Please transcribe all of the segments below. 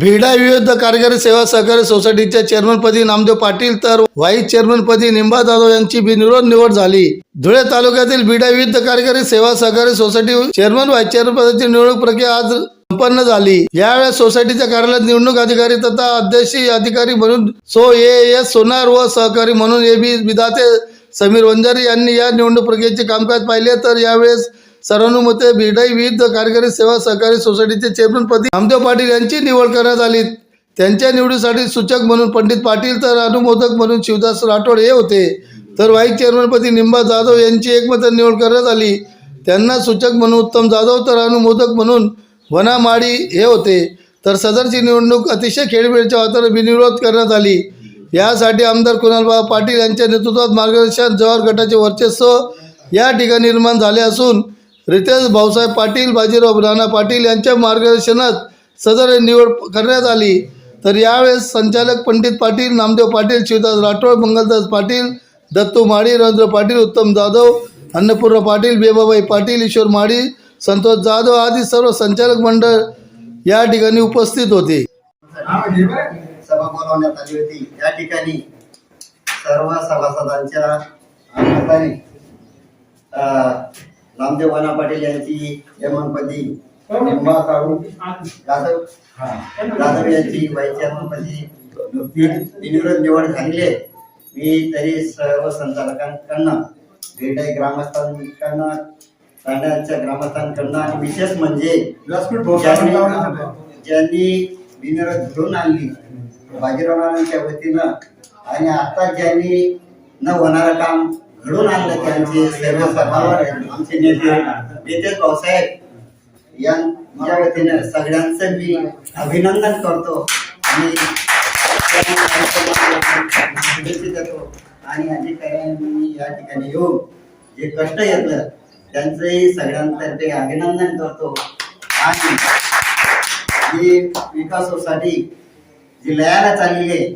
भिडा विविध कारगिरी सेवा सहकारी सोसायटीच्या चेअरमनपदी नामदेव पाटील तर व्हाईस चेअरमनपदी निंबा जाधव यांची बिनविरोध निवड झाली. धुळे तालुक्यातील भिडा विविध कारगिरी सेवा सहकारी सोसायटी चेअरमन व्हाईस चेअरमनपदाची निवडणूक प्रक्रिया आज संपन्न झाली. यावेळेस सोसायटीच्या कार्यालयात निवडणूक अधिकारी तथा अध्यक्षी अधिकारी म्हणून सो ए एस सोनार व सहकारी म्हणून ए बी विधाते समीर वंजारी यांनी या निवडणूक प्रक्रियेचे कामकाज पाहिले. तर यावेळेस सर्वानुमते भिडाई विविध कार्यकारी सेवा सहकारी सोसायटीचे चेअरमनपदी नामदेव पाटील यांची निवड करण्यात आली. त्यांच्या निवडीसाठी सूचक म्हणून पंडित पाटील तर अनुमोदक म्हणून शिवदास राठोड हे होते. तर व्हाईस चेअरमनपदी निंबा जाधव यांची एकमत निवड करण्यात आली. त्यांना सूचक म्हणून उत्तम जाधव तर अनुमोदक म्हणून वना माळी हे होते. तर सदरची निवडणूक अतिशय खेळबेळच्या वातावरणात बिनविरोध करण्यात आली. यासाठी आमदार कुणालबाबा पाटील यांच्या नेतृत्वात मार्गदर्शन जवाहर गटाचे वर्चस्व या ठिकाणी निर्माण झाले असून रितेश भाऊसाहेब पाटील बाजीराव राणा पाटील यांच्या मार्गदर्शनात सदर निवड करण्यात आली. तर यावेळेस संचालक पंडित पाटील नामदेव पाटील शिवदास राठोड मंगलदास पाटील दत्तू माळी रवींद्र पाटील उत्तम जाधव अन्नपूर्णा पाटील बेबाबाई पाटील ईश्वर माळी संतोष जाधव आदी सर्व संचालक मंडळ या ठिकाणी उपस्थित होते. सभा बोलवण्यात आली होती. या ठिकाणी सर्व सभासदांच्या नामदेव वाना पाटील यांची यमनपदी निंबा काढून जाधव जाधव यांची बिनविरोध निवड झालेली आहे मी तरी सर्व संचालकांकडनं भेटाई ग्रामस्थांकडनं ठाण्याच्या ग्रामस्थांकडनं आणि विशेष म्हणजे ज्यांनी बिनविरोध घेऊन आणली बाजीरावांच्या वतीनं. आणि आता ज्यांनी न होणारं काम घडून आणलं त्यांचे सर्व सभावर आमचे नेते नेते भाऊसाहेब यांच्या वतीने सगळ्यांचं मी अभिनंदन करतो आणि शुभेच्छा देतो आणि अधिकाऱ्यांनी या ठिकाणी येऊन जे कष्ट घेतलं त्यांचंही सगळ्यांतर्फे अभिनंदन करतो. आणि जी विकासासाठी जी लयाला चाललेली आहे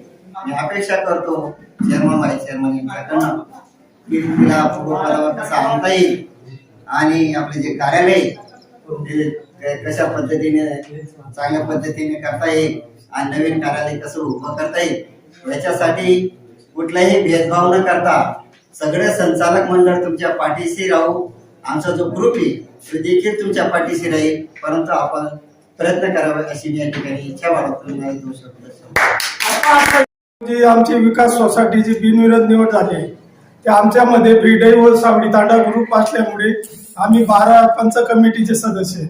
मी अपेक्षा करतो चेअरमन व्हाईस चेअरमन यांच्याकडनं तिला कसा आणता येईल. आणि आपले जे कार्यालय ते कशा पद्धतीने चांगल्या पद्धतीने करता येईल आणि नवीन कार्यालय कसं उभं करता येईल याच्यासाठी कुठलाही भेदभाव न करता सगळे संचालक मंडळ तुमच्या पाठीशी राहू. आमचा जो ग्रुप आहे तो देखील तुमच्या पाठीशी राहील. परंतु आपण प्रयत्न करावे अशी मी या ठिकाणी इच्छा बाळगतो आमची विकास सोसायटीची बिनविरोध निवड झाली आहे ते आमच्यामध्ये भिडई व सावडी तांडा ग्रुप असल्यामुळे आम्ही बारा पंच कमिटीचे सदस्य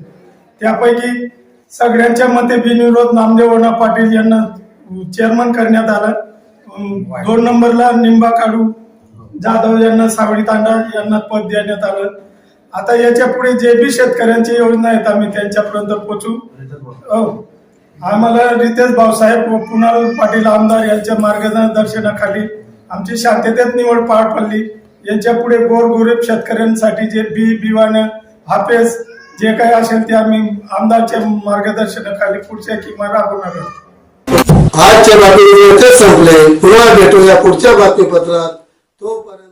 त्यापैकी सगळ्यांच्या मते बिनविरोध नामदेवना पाटील यांना चेअरमन करण्यात आलं. दोन नंबरला निंबा काढू जाधव यांना सावळी तांडा यांना पद देण्यात आलं. आता याच्यापुढे जे बी शेतकऱ्यांची योजना आहेत आम्ही त्यांच्यापर्यंत पोहोचू. हो. आम्हाला रितेश भाऊसाहेब कुणाल पाटील आमदार यांच्या मार्गदर्शनाखाली आमची शांततेत निवड पार पडली. यांच्या पुढे गोरगोरीब शेतकऱ्यांसाठी जे बी बिवाणं हापेस जे काही असेल ते आम्ही आमदारच्या मार्गदर्शनाखाली पुढच्या किमान राबवणार आहोत. आजच्या बातमी संपले. पुन्हा भेटूया पुढच्या बातमीपत्रात. तोपर्यंत